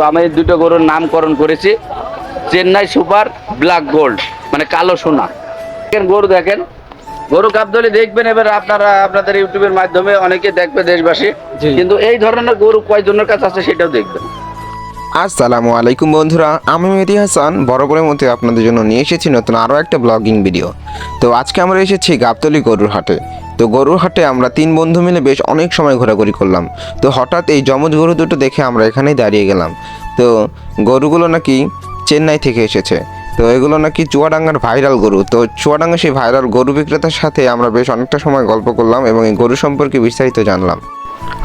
তো আমি এই দুটো গরুর নামকরণ করেছি। চেন্নাই সুপার ব্ল্যাক গোল্ড মানে কালো সোনা। দেখেন গরু দেখেন। গরু কাবদলি দেখবেন এবার আপনারা আপনাদের ইউটিউবের মাধ্যমে অনেকে দেখবে দেশবাসী। কিন্তু এই ধরনের গরু কয়জনের কাছে আছে সেটাও দেখবেন। আসসালামু আলাইকুম বন্ধুরা, আমি মেহেদি হাসান, বরাবরের মধ্যে আপনাদের জন্য নিয়ে এসেছি নতুন আরও একটা ব্লগিং ভিডিও তো আজকে আমরা এসেছি গাবতলি গরুর হাটে। তো গরুর হাটে আমরা তিন বন্ধু মিলে বেশ অনেক সময় ঘোরাঘুরি করলাম। তো হঠাৎ এই যমজ গরু দুটো দেখে আমরা এখানেই দাঁড়িয়ে গেলাম। তো গরুগুলো নাকি চেন্নাই থেকে এসেছে। তো এগুলো নাকি চুয়াডাঙ্গার ভাইরাল গরু। তো চুয়াডাঙ্গা সেই ভাইরাল গরু বিক্রেতার সাথে আমরা বেশ অনেকটা সময় গল্প করলাম এবং এই গরু সম্পর্কে বিস্তারিত জানলাম।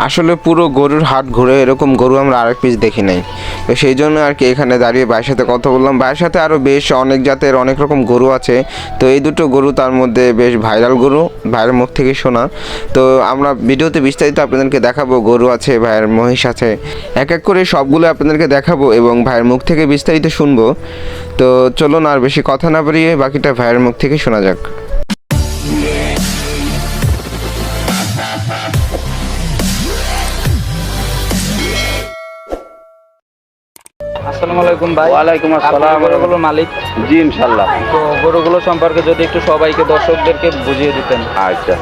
আসলে পুরো গরুর হাট ঘুরে এরকম গরু আমরা আরেক পিস দেখি নাই। তো সেই জন্য আর কি এখানে দাঁড়িয়ে ভাইয়ের সাথে কথা বললাম। ভাইয়ের সাথে আরও বেশ অনেক জাতের অনেক রকম গরু আছে। তো এই দুটো গরু তার মধ্যে বেশ ভাইরাল গরু, ভাইয়ের মুখ থেকে শোনা। তো আমরা ভিডিওতে বিস্তারিত আপনাদেরকে দেখাবো, গরু আছে, ভাইয়ের মহিষ আছে। এক এক করে সবগুলো আপনাদেরকে দেখাবো এবং ভাইয়ের মুখ থেকে বিস্তারিত শুনব। তো চলুন আর বেশি কথা না বাড়িয়ে বাকিটা ভাইয়ের মুখ থেকে শোনা যাক। আসসালামু আলাইকুম ভাই। ওয়ালাইকুম আসসালাম। আপনার গরুগুলোর মালিক? জি ইনশাল্লাহ। তো গরুগুলো সম্পর্কে যদি একটু সবাইকে দর্শকদেরকে বুঝিয়ে দিতেন। আচ্ছা।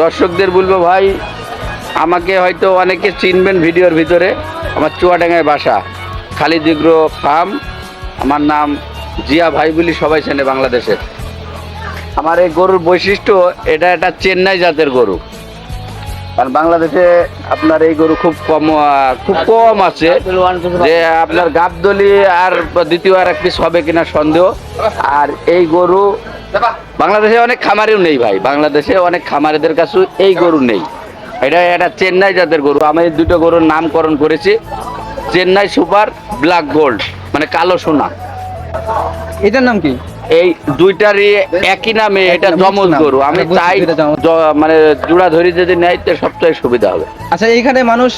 দর্শকদের বলব ভাই আমাকে হয়তো অনেকে চিনবেন ভিডিওর ভিতরে। আমার চুয়াডাঙ্গায় বাসা খালিদিগ্র ফার্ম। আমার নাম জিয়া ভাই বলি সবাই চেনে বাংলাদেশের। আমার এই গরুর বৈশিষ্ট্য এটা একটা চেন্নাই জাতের গরু। কারণ বাংলাদেশে আপনার এই গরু খুব কম খুব কম আছে। যে আপনার গাবদলি আর দ্বিতীয় আর এক পিস হবে কিনা সন্দেহ। আর এই গরু বাংলাদেশে অনেক খামারেও নেই ভাই। বাংলাদেশে অনেক খামারিদের কাছেও এই গরু নেই। এটা এটা চেন্নাই জাতের গরু। আমি দুটো গরুর নামকরণ করেছি। চেন্নাই সুপার, ব্ল্যাক গোল্ড মানে কালো সোনা। এটার নাম কি? এই দুইটারই একই নামে এটা জমজ গরু। আমি জমজ। জ- মানে জোড়া ধরি যদি নেয় তো সবচেয়ে সুবিধা হবে। আচ্ছা এইখানে মানুষ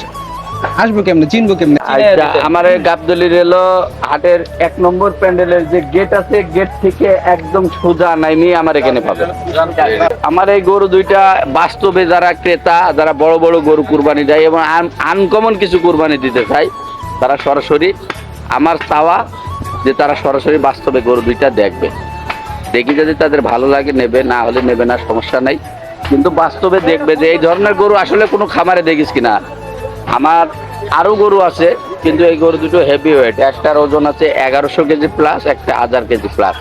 আসব কেমনে? চিনবো কেমনে? আচ্ছা আমার এই গাবদলির এলো হাটের এক নম্বর প্যান্ডেলের যে গেট আছে গেট থেকে একদম সোজা নাইমি আমার এখানে পাবে। আমার এই গরু দুইটা বাস্তবে যারা ক্রেতা যারা বড় বড় গরু কুরবানি দেয় এবং আনকমন কিছু কুরবানি দিতে চাই তারা সরাসরি আমার চাওয়া যে তারা সরাসরি বাস্তবে গরু দুইটা দেখবে। দেখি যদি তাদের ভালো লাগে নেবে না হলে নেবে না সমস্যা নাই। কিন্তু বাস্তবে দেখবে যে এই ধরনের গরু আসলে কোনো খামারে দেখিস কিনা। আমার আরও গরু আছে কিন্তু এই গরু দুটো হেভি ওয়েট একটার ওজন আছে এগারোশো কেজি প্লাস একটা হাজার কেজি প্লাস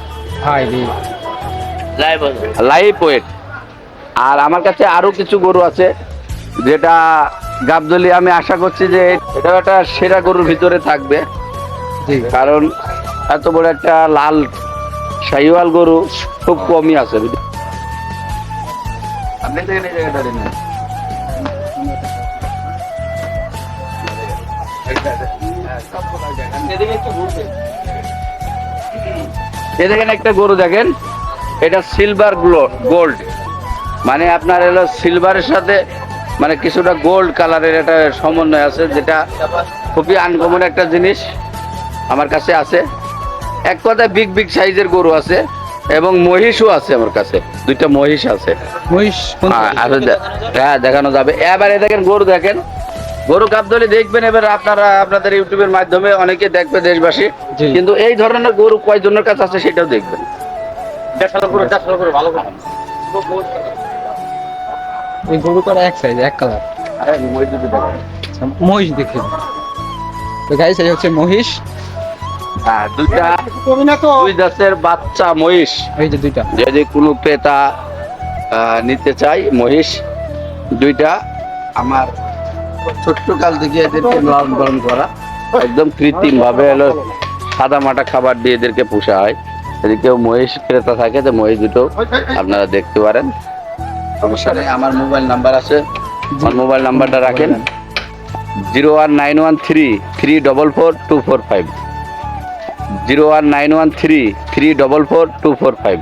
লাইফ ওয়েট আর আমার কাছে আরও কিছু গরু আছে যেটা গাবদলি আমি আশা করছি যে এটা একটা সেরা গরুর ভিতরে থাকবে। কারণ এত বড় একটা লাল শাহিওয়াল গরু খুব কমই আছে। আপনি দেখেন এই জায়গাটা দেখেন। এ দেখেন। একটা গরু দেখেন এটা সিলভার গোল্ড মানে আপনার এলো সিলভারের সাথে মানে কিছুটা গোল্ড কালারের একটা সমন্বয় আছে যেটা খুবই আনকমন একটা জিনিস আমার কাছে আছে। এক কথায় বিগ বিগ সাইজের গরু আছে এবং মহিষও আছে আমার কাছে। দুইটা মহিষ আছে। মহিষ হ্যাঁ, দেখানো যাবে। এবারে দেখেন গরু দেখেন। গরু কাপদলি দেখবেন এবার আপনারা আপনাদের ইউটিউবের মাধ্যমে অনেকে দেখবে দেশবাসী। কিন্তু এই ধরনের গরু কয়জনের কাছে আছে সেটাও দেখবেন। এই গরু করা এক সাইজ এক কালার আরে, মহিষ দুটো দেখেন। মহিষ দেখে। তো গাইস এই হচ্ছে মহিষ। দুইটা। দুই দাসের বাচ্চা মহিষ। এই যে দুইটা। যদি কোনো ক্রেতা নিতে চাই মহিষ দুইটা আমার ছোট্ট কাল থেকে এদেরকে লালন পালন করা। একদম কৃত্রিম ভাবে হলো সাদা মাটা খাবার দিয়ে এদেরকে পোষা হয় যদি কেউ মহিষ ক্রেতা থাকে তো মহিষ দুটো আপনারা দেখতে পারেন। সমস্যা নেই আমার মোবাইল নাম্বার আছে। আমার মোবাইল নাম্বারটা রাখেন। Zero one nine one three three double four two four five. Zero one nine one three three double four two four five.